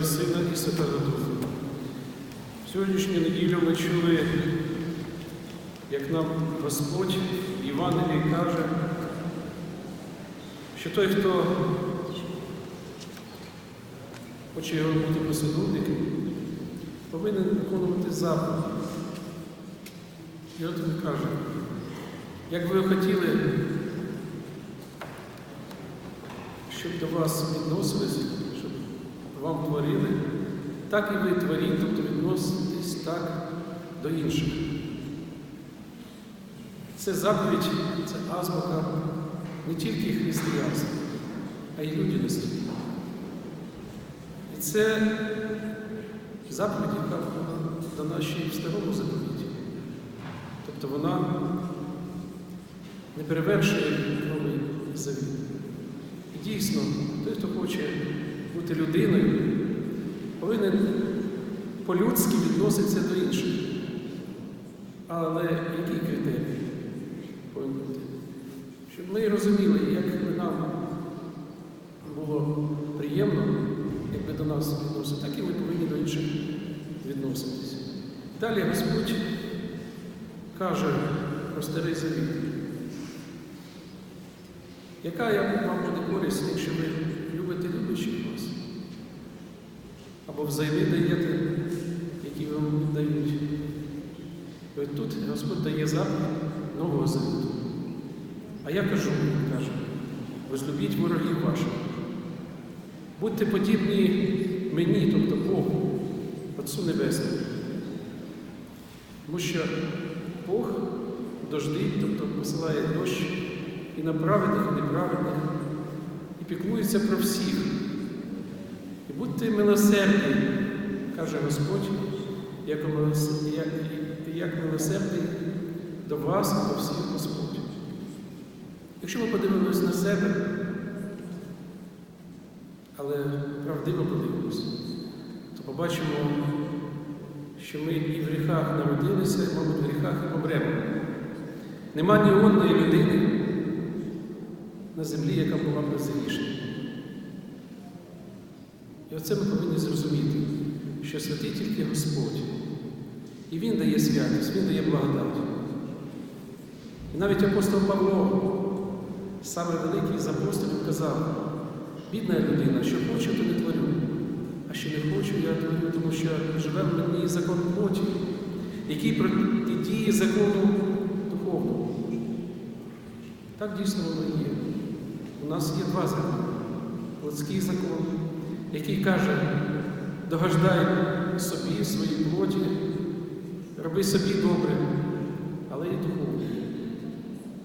І Сина, і Святого Духа. Сьогоднішню неділю ми чули, як нам Господь в Євангелії каже, що той, хто хоче його бути послідовником, повинен виконувати заповіді. І от він каже, як ви хотіли, щоб до вас відносились, вам творили, так і ви творіть, тобто відноситесь так до інших. Це заповідь, це азбука не тільки християнства, а й людяності. І це заповідь, яка дана ще в старому заповіті. Тобто вона не перевершує новий завіт. І дійсно, той, хто хоче бути людиною, повинен по-людськи відноситися до інших. Але які критерії повинні бути? Щоб ми розуміли, як би нам було приємно, якби до нас відносили, так і ми повинні до інших відноситись. Далі Господь каже про старий завіт. Яка вам буде користь, якщо ви любите любящих вас? Або взайми даєте, які вам дають? І тут Господь дає заповідь нового завіту. А я кажу, каже, возлюбіть ворогів ваших. Будьте подібні мені, тобто Богу, Отцу Небесному. Тому що Бог дождить, тобто посилає дощ і на праведних, і неправедних, піклується про всіх. І будьте милосердні, каже Господь, як, як, як милосердний до вас до всіх Господь. Якщо ми подивимось на себе, але правдиво подивимось, то побачимо, що ми і в гріхах народилися, і, мабуть, в гріхах і помремо. Нема ні одної людини на землі, яка була безгрішна. І оце ми повинні зрозуміти, що святий тільки Господь. І Він дає святість, Він дає благодать. І навіть апостол Павло, саме великий з апостолів, казав, бідна людина, що хочу, то не творю, а що не хочу, я творю, тому що живе в мені закон плоті, який протидіє закону духовного. Так дійсно воно є. У нас є два закони. Плотський закон, який каже, догождай собі, своїй плоті, роби собі добре, але і духовно.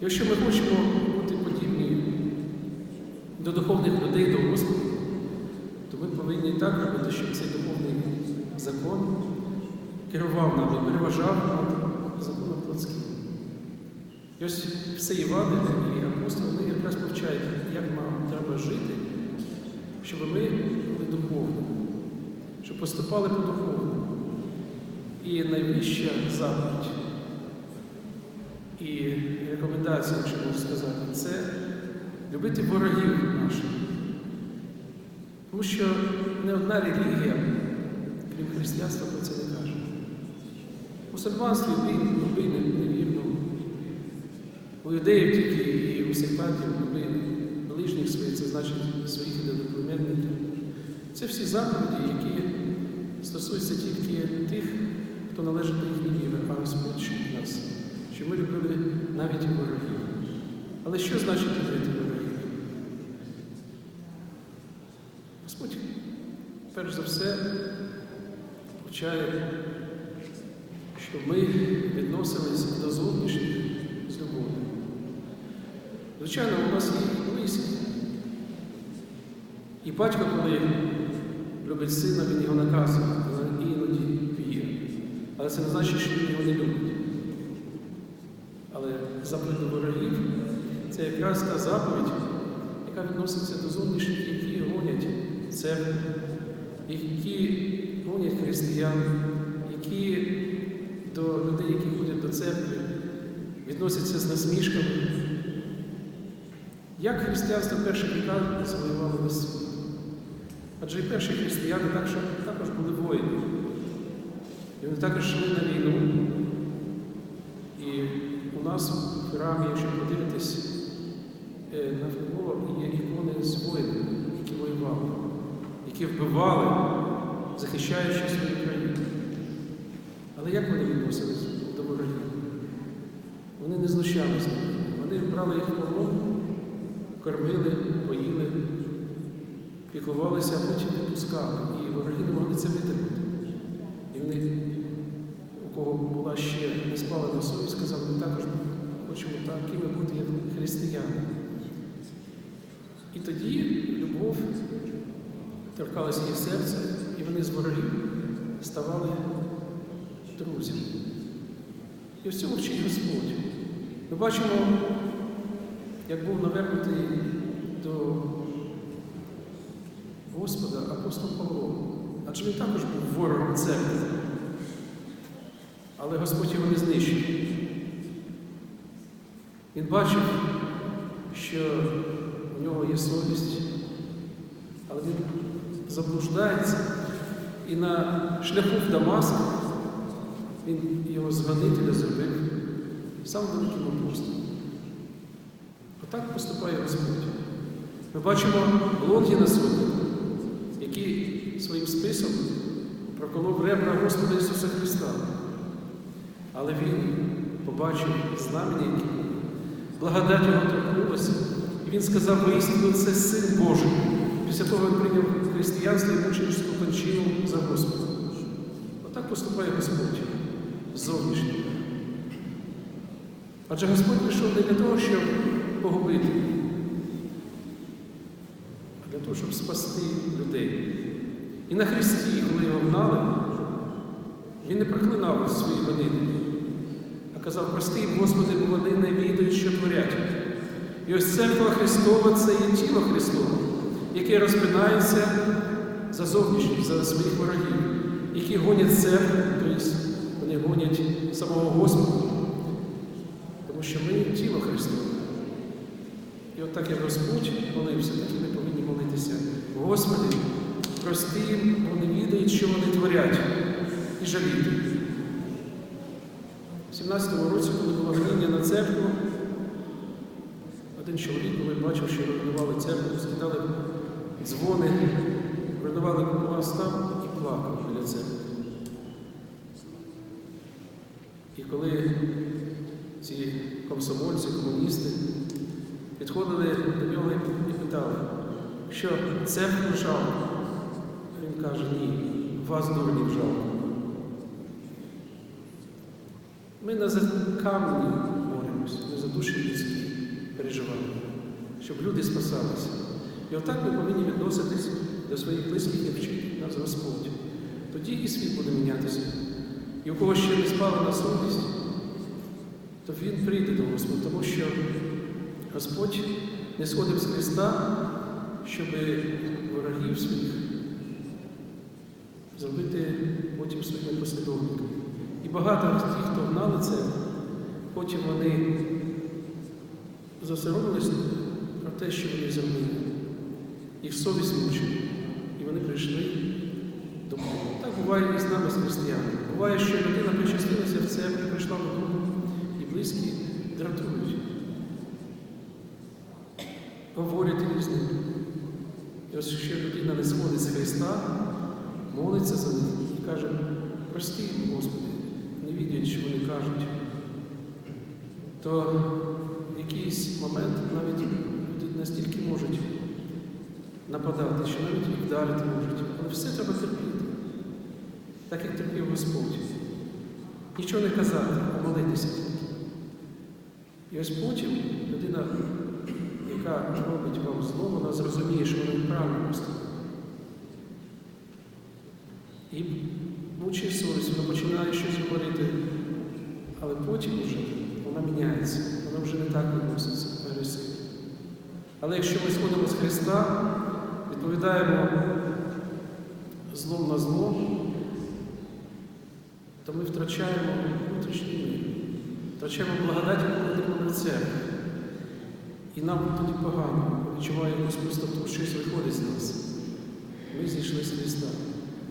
Якщо ми хочемо бути подібні до духовних людей, до Господа, то ми повинні так робити, щоб цей духовний закон керував нами, переважав над законом плотським. І ось все Євангелія і апостоли вони якраз повчають, як нам треба жити, щоб ми були духовні, щоб поступали по духовному. І найвища заповідь і рекомендація, якщо можна сказати, це любити ворогів наших. Тому що не одна релігія, крім християнства, про це не каже. Мусульманство люби невірно. У юдеїв тільки і у сектантів люби ближніх своїх, це значить своїх ідеоплеменників. Це всі заповіді, які стосуються тільки тих, хто належить до їхньої віри, а Господь нас, що ми любили навіть ворогів. Але що значить любити ворогів? Господь, перш за все, повчає, щоб ми відносилися до зовнішніх з любов'ю. Звичайно, у нас є близькі. І батько, коли любить сина, він його наказує, іноді б'є. Але це не значить, що він його не любить. Але заповідь до ворогів це якраз та заповідь, яка відноситься до зовнішніх, які гонять церкву, які гонять християн, які до людей, які ходять до церкви, відносяться з насмішками. Як християнство перших віках завоювало весь світ? Адже і перші християни також, були воїни. І вони також йшли на війну. І у нас в храмі, якщо подивитись, е, навколо є ікони з воїнами, які воювали, які вбивали, захищаючи свою країну. Але як вони відносились до ворогів? Вони не знущалися. Вони брали їх в кормили, поїли, піклувалися, а потім відпускали. І вороги не могли це витримати. І вони, у кого була ще не спалена совість, сказали, ми також хочемо такими бути, як християни. І тоді любов торкалася їх серця, і вони з ворогів ставали друзями. І в цьому вчить Господь. Ми бачимо, як був навернутий до Господа апостол Павло. Адже він також був ворогом церкви. Але Господь його не знищив. Він бачив, що у нього є совість, але він заблуждається. І на шляху в Дамаск він його згонителя зробив сам великим апостолом. Отак поступає Господь. Ми бачимо Лонгіна Сотника, який своїм списом проколов ребра Господа Ісуса Христа. Але він побачив знамення, які. Благодать його торкнулася, і він сказав, воістину це син Божий. Після того він прийняв християнство і мученичську кончину за Господа. Отак поступає Господь зовнішньо. Адже Господь прийшов не для того, щоб погубити, а для того, щоб спасти людей. І на Христі, коли його гнали, він не проклинав свої години, а казав, прости, Господи, бо вони не відають, що творять. І ось церква Христова це є тіло Христове, яке розпинається за зовнішність, за своїх ворогів, які гонять церкву, тобто вони гонять самого Господа. Тому що ми тіло Христове. І от так як Господь молився, так і ми повинні молитися. Господи, прости їм, вони відають, що вони творять, і жаліти. У 17-му році, коли було гоніння на церкву, один чоловік, коли бачив, що руйнували церкву, скидали дзвони, руйнували купував став і плакав біля церкви. І коли ці комсомольці, комуністи підходили до нього і питали, що церкву жалко. Він каже, ні, вас дурнів жалко. Ми не за камені боремося, ми за душі людські переживаємо, щоб люди спасалися. І отак ми повинні відноситись до своїх близьких і вчити нас Господь. Тоді і світ буде мінятися. І у кого ще не спала на совість, то він прийде до Господа, тому що Господь не сходив з Христа, щоб ворогів своїх зробити потім своїми послідовниками. І багато з тих, хто гнали це, потім вони засоромились про те, що вони зробили. Їх совість мучила. І вони прийшли до Бога. Так буває і з нами, з християнами. Буває, що людина причастилася в церкві, прийшла до Бога, і близькі дратують. Говорять різне. І ось що людина не сходить з Христа, молиться за них і каже, прости, Господи, не відять, що вони кажуть, то в якийсь момент навіть люди настільки можуть нападати, що навіть вдарити можуть. Але все треба терпіти, так як терпів Господь. Нічого не казати, а молитися. І ось потім людина, яка робить вам зло, вона зрозуміє, що вона неправильно поступила. І мучить совість, вона починає щось говорити, але потім вже вона міняється, вона вже не так відноситься агресивно. Але якщо ми сходимо з Христа, відповідаємо злом на зло, то ми втрачаємо внутрішній мир, втрачаємо благодать, яку церкві. І нам тоді погано, відчуває якусь пустоту, щось виходить з нас. ми зійшли з Христа.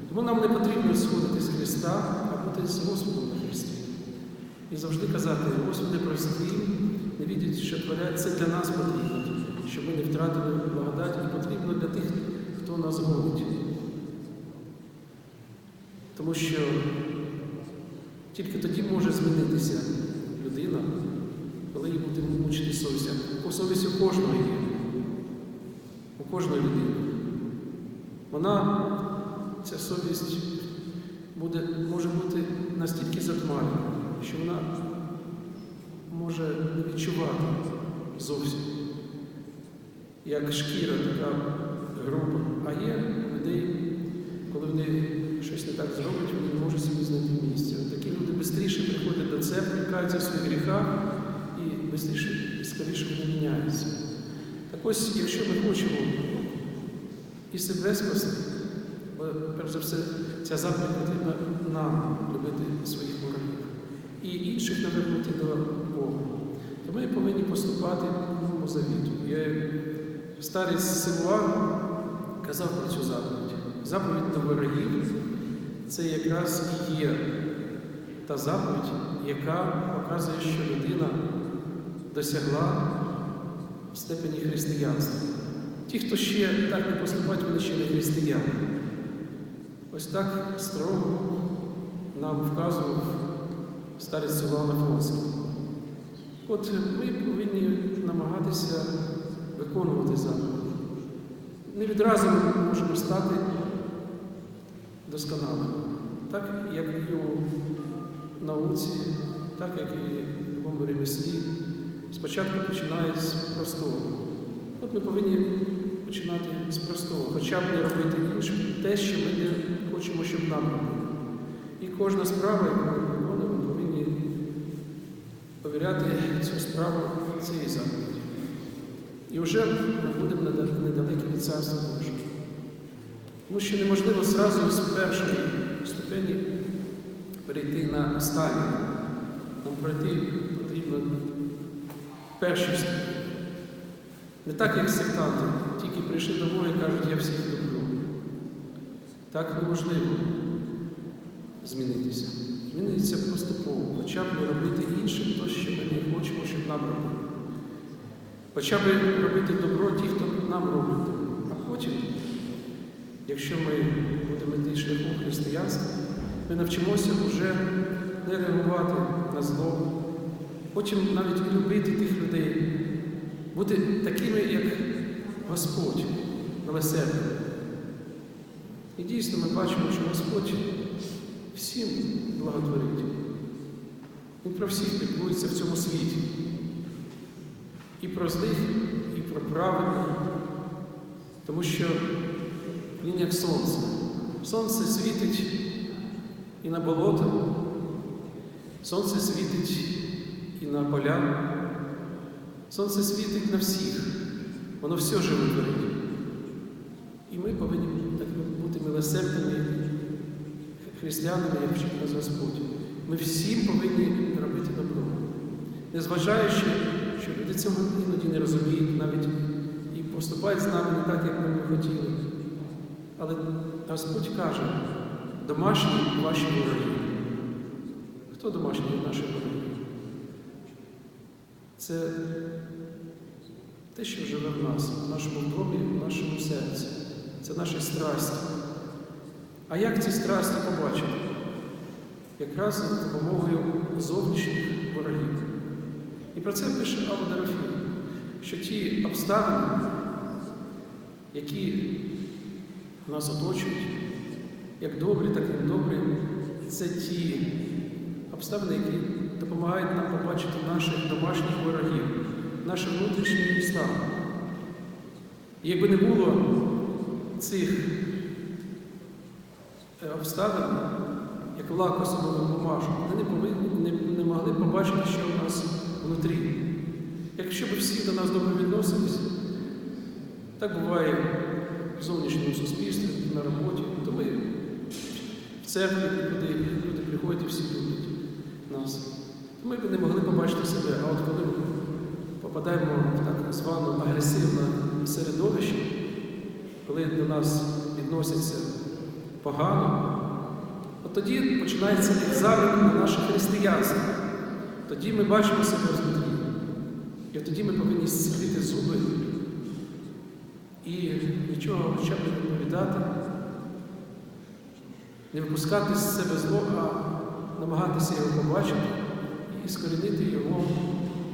Тому нам не потрібно сходити з Христа, а бути з Господом на Христі. І завжди казати, Господи, прости, не відять, що творять, це для нас потрібно, щоб ми не втратили благодать і потрібно для тих, хто нас гонить. Тому що тільки тоді може змінитися людина, коли їй буде мучити совість. А совість у кожного є, у кожної людини. Вона, ця совість, буде, може бути настільки затмарена, що вона може не відчувати зовсім, як шкіра така груба. А є людей, коли вони щось не так зроблять, вони не можуть собі знайти місця. Такі люди швидше приходять до церкви, каються в своїх гріхах швидше, скоріше вони міняються. Так ось, якщо ми хочемо і себе спасти, бо перш за все ця заповідь потрібна нам любити своїх ворогів і інших навернути до Бога. То ми повинні поступати по новому завіту. Я старий Силуан казав про цю заповідь. Заповідь до ворогів це якраз і є та заповідь, яка показує, що людина досягла в степені християнства. Ті, хто ще так не поступають, вони ще не християни. Ось так строго нам вказував старець Іван Афонський. От ми повинні намагатися виконувати заповідь. Не відразу ми можемо стати досконалими, так як і у науці, так як і в ремеслі. Спочатку починає з простого. От ми повинні починати з простого, хоча б не робити інше, те, що ми не хочемо, щоб нам робили. І кожна справа, яку ми виконуємо, ми повинні повіряти цю справу цієї заповіді. І вже ми будемо недалекі від царства Божого. Тому що неможливо зразу з першої ступені перейти на останню. Нам пройти потрібно першу ступень. Не так, як сектанти, тільки прийшли до Бога і кажуть, я всіх люблю. Так неможливо змінитися. Змінитися поступово, хоча б не робити іншим то, що ми не хочемо, щоб нам робили. Хоча б робити добро ті, хто нам робить. А потім, якщо ми будемо йти шляхом християнства, ми навчимося вже не реагувати на зло, потім навіть любити тих людей, бути такими, як Господь милосердний. І дійсно ми бачимо, що Господь всім благотворить. Він про всіх піклується в цьому світі. І про злих, і про праведних, тому що він як сонце. Сонце світить і на болото, сонце світить і на поля, сонце світить на всіх, воно все живе творить. І ми повинні так бути милосердними християнами, як вчить нас Господь. Ми всім повинні робити добро. Незважаючи, що люди цього іноді не розуміють навіть і поступають з нами не так, як ми б хотіли. Але Господь каже, домашні ваші вороги. Хто домашні наші вороги? Це те, що живе в нас, в нашому домі, в нашому серці. Це наші страсті. А як ці страсті побачити? Якраз за допомогою зовнішніх ворогів. І про це пише Авва що ті обставини, які нас оточують, як добрі, так і недобрі, це ті обставини, які допомагають нам побачити наших домашніх ворогів, наш внутрішній. І якби не було цих обставин, як лакосового бумажку, вони не, повинні, не, не могли побачити, що в нас внутрі. Якщо б всі до нас добре відносились, так буває в зовнішньому суспільстві, на роботі, то ми в церкві, куди люди приходять і всі люблять нас. Ми б не могли побачити себе, а от коли ми попадаємо в так зване агресивне середовище, коли до нас відносяться погано, от тоді починається екзамен на наше християнство. Тоді ми бачимо себе знутрі. І тоді ми повинні зцілити зуби і нічого хоча б не відповідати, не випускати з себе зло, а намагатися його побачити і скорінити його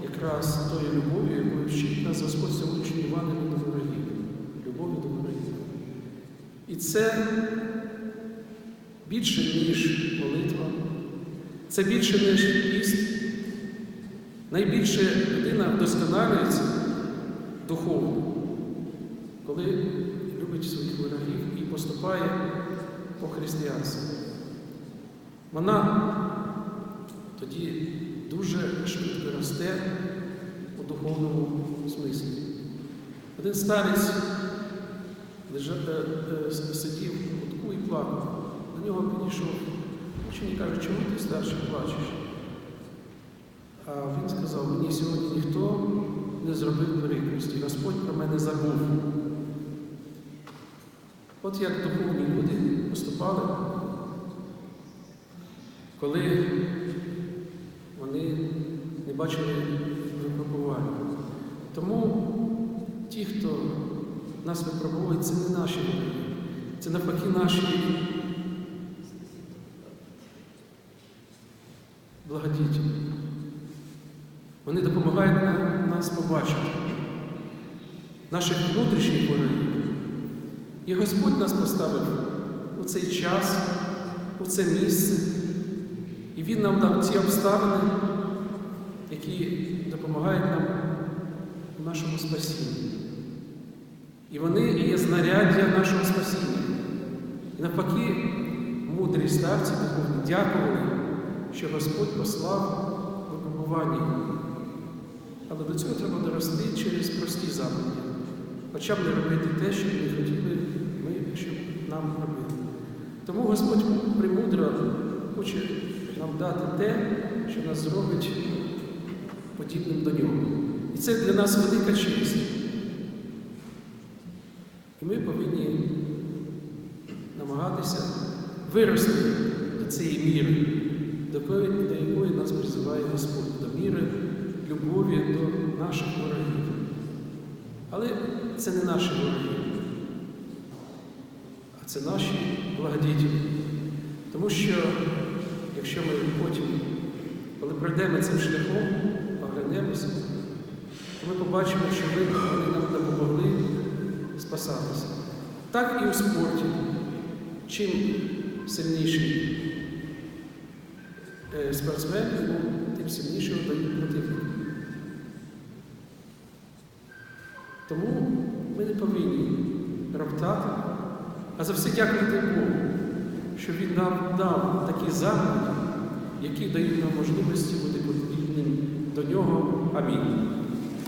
якраз тою любов'ю, якою вчить нас Господь сьогоднішній Івангелії до ворогів. Любов'ю до ворогів. І це більше, ніж молитва, це більше, ніж піст. Найбільше людина вдосконалюється духовно, коли любить своїх ворогів і поступає по християнству. Вона тоді дуже швидко росте у духовному смислі. Один старець лежа, е, е, сидів у кутку і плакав. До нього підійшов. Учені каже, чому ти старший плачеш? А він сказав, мені сьогодні ніхто не зробив прикрості, Господь про мене забув. От як духовні люди поступали, коли бачили випробування. Тому ті, хто нас випробовує, це не наші вороги, це навпаки наші благодітелі. Вони допомагають нам- нас побачити, наших внутрішніх ворогів. І Господь нас поставив у цей час, у це місце. І Він нам дав ці обставини, які допомагають нам у нашому спасінні. І вони є знаряддя нашого спасіння. І навпаки, мудрі старці духовні дякували, що Господь послав випробування. Але до цього треба дорости через прості заповіді. Хоча б не робити те, що ми хотіли ми, щоб нам робити. Тому Господь премудро хоче нам дати те, що нас зробить подібним до нього. І це для нас велика честь. І ми повинні намагатися вирости до цієї міри, до якої, нас призиває Господь, до міри любові до наших ворогів. Але це не наші вороги, а це наші благодітелі. Тому що, якщо ми потім, коли пройдемо цим шляхом, оглянемося, то ми побачимо, що вони нам допомогли спасатися. Так і у спорті. Чим сильніший е, спортсмен, тим сильнішого дають противника. Тому ми не повинні роптати, а за все дякувати Богу, що Він нам дав такі заходи, які дають нам можливості бути подібним до нього. Амінь.